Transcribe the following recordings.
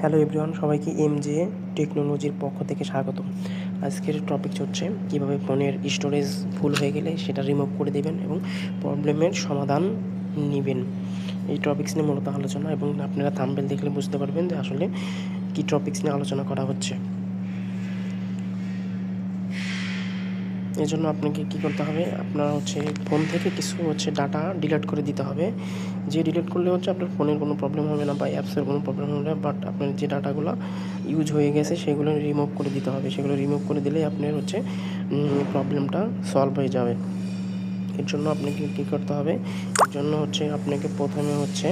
Hello everyone সবাইকে M J টেকনোলজির পক্ষ থেকে স্বাগত আজকের টপিক হচ্ছে কীভাবে ফোনের স্টোরেজ ফুল হয়ে গেলে সেটা রিমুভ করে দেবেন এবং প্রবলেমের সমাধান নেবেন। এই টপিক্স নিয়ে মূলত আলোচনা এবং আপনারা থাম্বেল দেখলে বুঝতে পারবেন যে আসলে কী টপিক্স নিয়ে আলোচনা করা হচ্ছে। এই জন্য আপনাকে কী করতে হবে? আপনার হচ্ছে ফোন থেকে কিছু হচ্ছে ডাটা ডিলিট করে দিতে হবে। যে ডিলিট করলে হচ্ছে আপনার ফোনের কোনো প্রবলেম হবে না বা অ্যাপসের কোনো প্রবলেম হবে না বাট আপনার যে ডাটাগুলো ইউজ হয়ে গেছে সেগুলো রিমুভ করে দিতে হবে। সেগুলো রিমুভ করে দিলেই আপনার হচ্ছে প্রবলেমটা সলভ হয়ে যাবে। এর জন্য আপনাকে কী করতে হবে? এর জন্য হচ্ছে আপনাকে প্রথমে হচ্ছে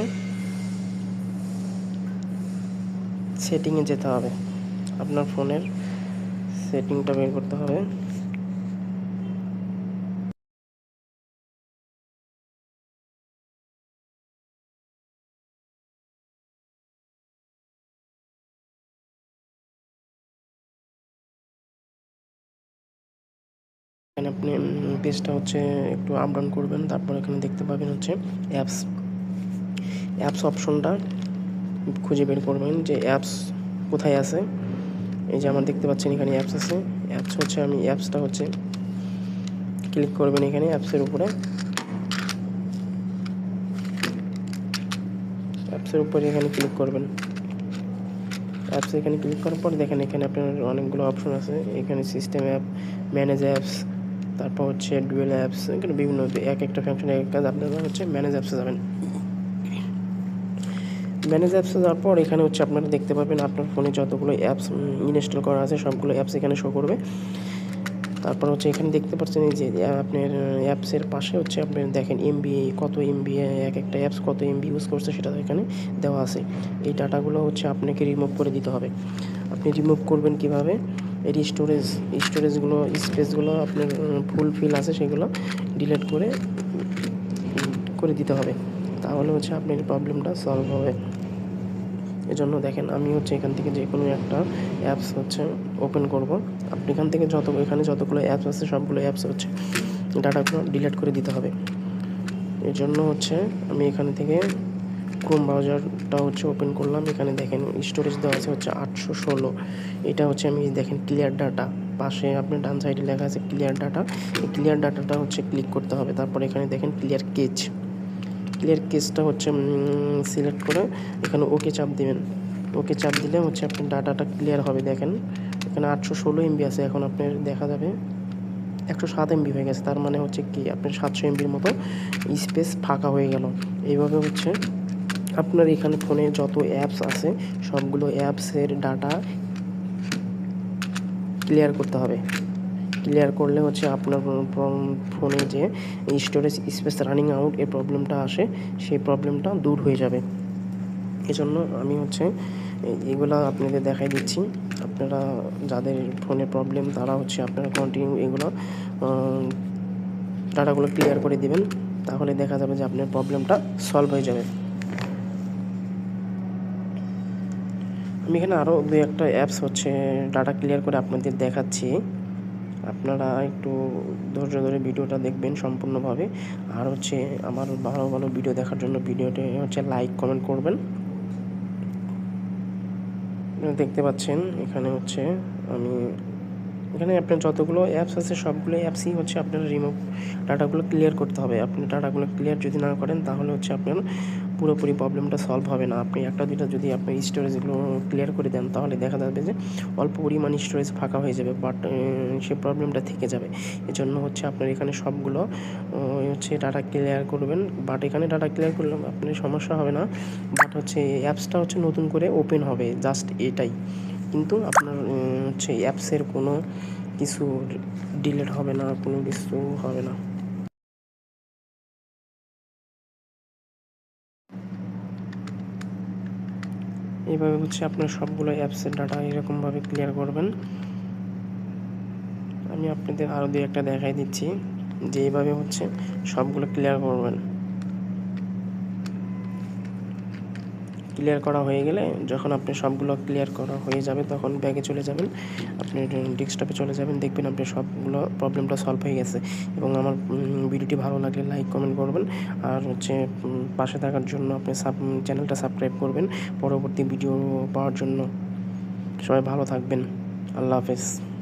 সেটিংয়ে যেতে হবে। আপনার ফোনের সেটিংটা বের করতে হবে। এখানে আপনি পেজটা হচ্ছে একটু আপ ডাউন করবেন, তারপর এখানে দেখতে পাবেন হচ্ছে অ্যাপস অ্যাপস অপশনটা খুঁজে বের করবেন যে অ্যাপস কোথায় আছে। এই যে আমার দেখতে পাচ্ছেন এখানে অ্যাপস আছে। অ্যাপস হচ্ছে আমি অ্যাপসটা হচ্ছে ক্লিক করবেন এখানে অ্যাপসের উপরে। অ্যাপসের উপরে এখানে ক্লিক করবেন। অ্যাপস এখানে ক্লিক করার পর দেখেন এখানে আপনার অনেকগুলো অপশন আছে। এখানে সিস্টেম অ্যাপ ম্যানেজ অ্যাপস তারপর হচ্ছে ডুয়েল অ্যাপস এখানে বিভিন্ন এক একটা ফাংশন এক কাজ আপনারা হচ্ছে ম্যানেজ অ্যাপসে যাবেন। ম্যানেজ অ্যাপসে যাওয়ার পর এখানে হচ্ছে আপনারা দেখতে পাবেন আপনার ফোনে যতগুলো অ্যাপস ইনস্টল করা আছে, সবগুলো অ্যাপস এখানে শো করবে। তারপর হচ্ছে এখানে দেখতে পাচ্ছেন এই যে আপনার অ্যাপসের পাশে হচ্ছে আপনি দেখেন এমবি কত এমবি এক একটা অ্যাপস কত এমবি ইউজ করছে, সেটা এখানে দেওয়া আছে। এই ডাটাগুলো হচ্ছে আপনাকে রিমুভ করে দিতে হবে। আপনি রিমুভ করবেন কীভাবে? এর স্টোরেজ স্টোরেজগুলো স্পেসগুলো আপনার ফুল ফিল আছে সেগুলো ডিলিট করে করে দিতে হবে। তাহলে হচ্ছে আপনার প্রবলেমটা সলভ হবে। এজন্য দেখেন, আমি হচ্ছে এখান থেকে যে কোনো একটা অ্যাপস হচ্ছে ওপেন করব। আপনি এখান থেকে যত, এখানে যতগুলো অ্যাপস আছে, সবগুলো অ্যাপস হচ্ছে ডাটাগুলো ডিলিট করে দিতে হবে। এর জন্য হচ্ছে আমি এখান থেকে ক্রোম ব্রাউজারটা হচ্ছে ওপেন করলাম, এখানে দেখেন স্টোরেজ দেওয়া আছে হচ্ছে আটশো ষোলো। এটা হচ্ছে আমি দেখেন ক্লিয়ার ডাটা পাশে আপনার ডান সাইডে লেখা আছে ক্লিয়ার ডাটা এই ক্লিয়ার ডাটাটা হচ্ছে ক্লিক করতে হবে। তারপর এখানে দেখেন ক্লিয়ার কেচ ক্লিয়ার কেসটা হচ্ছে সিলেক্ট করে এখানে ওকে চাপ দিবেন। ওকে চাপ দিলে হচ্ছে আপনার ডাটাটা ক্লিয়ার হবে, দেখেন। এখানে আটশো ষোলো এমবি আছে, এখন আপনার দেখা যাবে একশো সাত এমবি হয়ে গেছে। তার মানে হচ্ছে কি, আপনার সাতশো এমবির মতো স্পেস ফাঁকা হয়ে গেল। এইভাবে হচ্ছে আপনার এখানে ফোনে যত অ্যাপস আছে, সবগুলো অ্যাপসের ডাটা ক্লিয়ার করতে হবে। ক্লিয়ার করলে হচ্ছে আপনার ফোনে যে স্টোরেজ স্পেস রানিং আউট এই প্রবলেমটা আসে, সেই প্রবলেমটা দূর হয়ে যাবে। এজন্য আমি হচ্ছে এগুলা আপনাদের দেখাই দিচ্ছি। আপনারা যাদের ফোনে প্রবলেম তারা হচ্ছে আপনারা কন্টিনিউ এগুলো ডাটাগুলো ক্লিয়ার করে দিবেন। তাহলে দেখা যাবে যে আপনার প্রবলেমটা সলভ হয়ে যাবে। আমি এখানে আরও দু একটা অ্যাপস হচ্ছে ডাটা ক্লিয়ার করে আপনাদের দেখাচ্ছি। আপনারা একটু ধৈর্য ধরে ভিডিওটা দেখবেন সম্পূর্ণভাবে। আর হচ্ছে আমার ভালো ভালো ভিডিও দেখার জন্য ভিডিওটি হচ্ছে লাইক কমেন্ট করবেন। দেখতে পাচ্ছেন, এখানে হচ্ছে আমি এখানে আপনার যতগুলো অ্যাপস আছে সবগুলো অ্যাপসই হচ্ছে আপনার রিমুভ ডাটাগুলো ক্লিয়ার করতে হবে। আপনি ডাটাগুলো ক্লিয়ার যদি না করেন, তাহলে হচ্ছে আপনার পুরোপুরি প্রবলেমটা সলভ হবে না। আপনি একটা দুইটা যদি আপনি স্টোরেজগুলো ক্লিয়ার করে দেন, তাহলে দেখা যাবে যে অল্প পরিমাণ স্টোরেজ ফাঁকা হয়ে যাবে বাট সে প্রবলেমটা থেকে যাবে। এজন্য হচ্ছে আপনার এখানে সবগুলো হচ্ছে ডাটা ক্লিয়ার করবেন। বাট এখানে ডাটা ক্লিয়ার করলে আপনার সমস্যা হবে না। বাট হচ্ছে অ্যাপসটা হচ্ছে নতুন করে ওপেন হবে জাস্ট এটাই। কিন্তু আপনার হচ্ছে অ্যাপসের কোনো কিছু ডিলেট হবে না, কোনো কিছু হবে না। এইভাবে হচ্ছে আপনার সবগুলো অ্যাপসের ডাটা এরকমভাবে ক্লিয়ার করবেন। আমি আপনাদের আরও দু একটা দেখাই দিচ্ছি যে এইভাবে হচ্ছে সবগুলো ক্লিয়ার করবেন। ক্লিয়ার করা হয়ে গেলে যখন আপনি সবগুলো ক্লিয়ার করা হয়ে যাবে, তখন ব্যাগে চলে যাবেন, আপনি ডেস্কটপে চলে যাবেন, দেখবেন আপনি সবগুলো প্রবলেমটা সলভ হয়ে গেছে। এবং আমার ভিডিওটি ভালো লাগলে লাইক কমেন্ট করবেন। আর হচ্ছে পাশে থাকার জন্য আপনি সাব চ্যানেলটা সাবস্ক্রাইব করবেন। পরবর্তী ভিডিও পাওয়ার জন্য। সবাই ভালো থাকবেন। আল্লাহ হাফেজ।